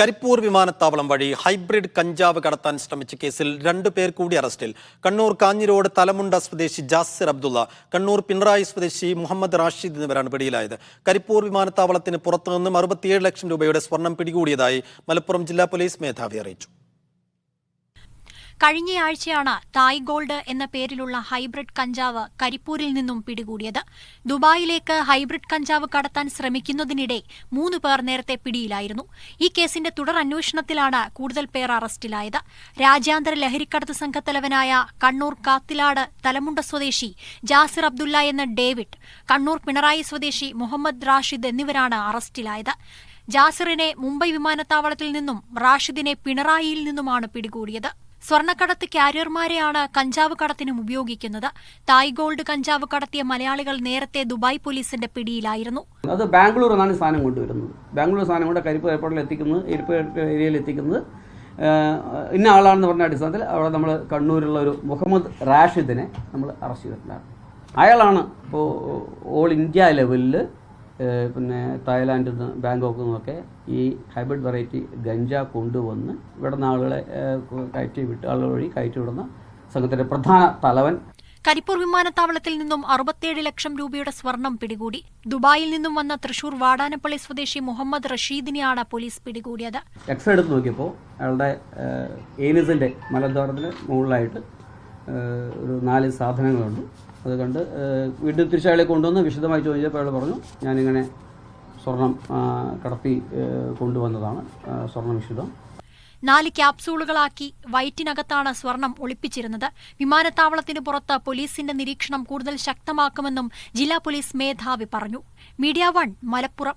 കരിപ്പൂർ വിമാനത്താവളം വഴി ഹൈബ്രിഡ് കഞ്ചാവ് കടത്താൻ ശ്രമിച്ച കേസിൽ രണ്ടു പേർ കൂടി അറസ്റ്റിൽ. കണ്ണൂർ കാഞ്ഞിരോട് തലമുണ്ട സ്വദേശി ജാസിർ അബ്ദുള്ള കണ്ണൂർ പിണറായി സ്വദേശി മുഹമ്മദ് റാഷിദ് എന്നിവരാണ് പിടിയിലായത്. കരിപ്പൂർ വിമാനത്താവളത്തിന് പുറത്തുനിന്നും അറുപത്തിയേഴ് ലക്ഷം രൂപയുടെ സ്വർണം പിടികൂടിയതായി മലപ്പുറം ജില്ലാ പോലീസ് മേധാവി അറിയിച്ചു. കഴിഞ്ഞയാഴ്ചയാണ് തായ് ഗോൾഡ് എന്ന പേരിലുള്ള ഹൈബ്രിഡ് കഞ്ചാവ് കരിപ്പൂരിൽ നിന്നും പിടികൂടിയത്. ദുബായിലേക്ക് ഹൈബ്രിഡ് കഞ്ചാവ് കടത്താൻ ശ്രമിക്കുന്നതിനിടെ മൂന്ന് പേർ നേരത്തെ പിടിയിലായിരുന്നു. ഈ കേസിന്റെ തുടർ അന്വേഷണത്തിലാണ് കൂടുതൽ പേർ അറസ്റ്റിലായത്. രാജ്യാന്തര ലഹരിക്കടത്ത് സംഘത്തലവനായ കണ്ണൂർ കാത്തിലാട് തലമുണ്ട സ്വദേശി ജാസിർ അബ്ദുല്ല എന്ന ഡേവിഡ് കണ്ണൂർ പിണറായി സ്വദേശി മുഹമ്മദ് റാഷിദ് എന്നിവരാണ് അറസ്റ്റിലായത്. ജാസിറിനെ മുംബൈ വിമാനത്താവളത്തിൽ നിന്നും റാഷിദിനെ പിണറായിയിൽ നിന്നുമാണ് പിടികൂടിയത്. സ്വർണക്കടത്ത് കാരിയർമാരെയാണ് കഞ്ചാവ് കടത്തിനും ഉപയോഗിക്കുന്നത്. തായ് ഗോൾഡ് കഞ്ചാവ് കടത്തിയ മലയാളികൾ നേരത്തെ ദുബായ് പോലീസിന്റെ പിടിയിലായിരുന്നു. അത് ബാംഗ്ലൂർ എന്നാണ് സാധനം കൊണ്ടുവരുന്നത്. ബാംഗ്ലൂർ സാധനം കൊണ്ട് കരിപ്പ് എയർപോർട്ടിൽ എത്തിക്കുന്നത് എയർപോർട്ട് ഏരിയയിൽ എത്തിക്കുന്നത്. ഇന്ന ആളാണെന്ന് പറഞ്ഞ അടിസ്ഥാനത്തിൽ അവിടെ നമ്മൾ കണ്ണൂരുള്ള ഒരു മുഹമ്മദ് റാഷിദിനെ നമ്മൾ അറസ്റ്റ് ചെയ്തിട്ടുണ്ടായിരുന്നു അയാളാണ് ഇപ്പോൾ ഓൾ ഇന്ത്യ ലെവലിൽ പിന്നെ തായ്ലാൻഡിൽ നിന്ന് ബാങ്കോക്കിൽ നിന്നൊക്കെ ഈ ഹൈബ്രിഡ് വെറൈറ്റി ഗഞ്ച കൊണ്ടുവന്ന് ഇവിടെ നിന്ന് ആളുകളെ കയറ്റി വിട്ട് ആളുകൾ വഴി കയറ്റി വിടുന്ന സംഘത്തിന്റെ പ്രധാന തലവൻ. കരിപ്പൂർ വിമാനത്താവളത്തിൽ നിന്നും അറുപത്തിയേഴ് ലക്ഷം രൂപയുടെ സ്വർണം പിടികൂടി. ദുബായിൽ നിന്നും വന്ന തൃശൂർ വാടാനപ്പള്ളി സ്വദേശി മുഹമ്മദ് റഷീദിനെയാണ് പോലീസ് പിടികൂടിയത്. എക്സ്റേ എടുത്ത് നോക്കിയപ്പോൾ അയാളുടെ ഏനിസിന്റെ മലദ്വാരത്തിന് മുകളിലായിട്ട് ഒരു നാല് സാധനങ്ങളുണ്ട്. അത് കണ്ട് വീണ്ടും തിരിച്ചയാളെ കൊണ്ടുവന്ന് വിശദമായി ചോദിച്ചപ്പോൾ അയാൾ പറഞ്ഞു ഞാനിങ്ങനെ സ്വർണം കടത്തി കൊണ്ടുവന്നതാണ് സ്വർണം വിശുദ്ധം നാല് ക്യാപ്സൂളുകളാക്കി വയറ്റിനകത്താണ് സ്വർണം ഒളിപ്പിച്ചിരുന്നത്. വിമാനത്താവളത്തിന് പുറത്ത് പോലീസിന്റെ നിരീക്ഷണം കൂടുതൽ ശക്തമാക്കുമെന്നും ജില്ലാ പോലീസ് മേധാവി പറഞ്ഞു. Media One Malappuram.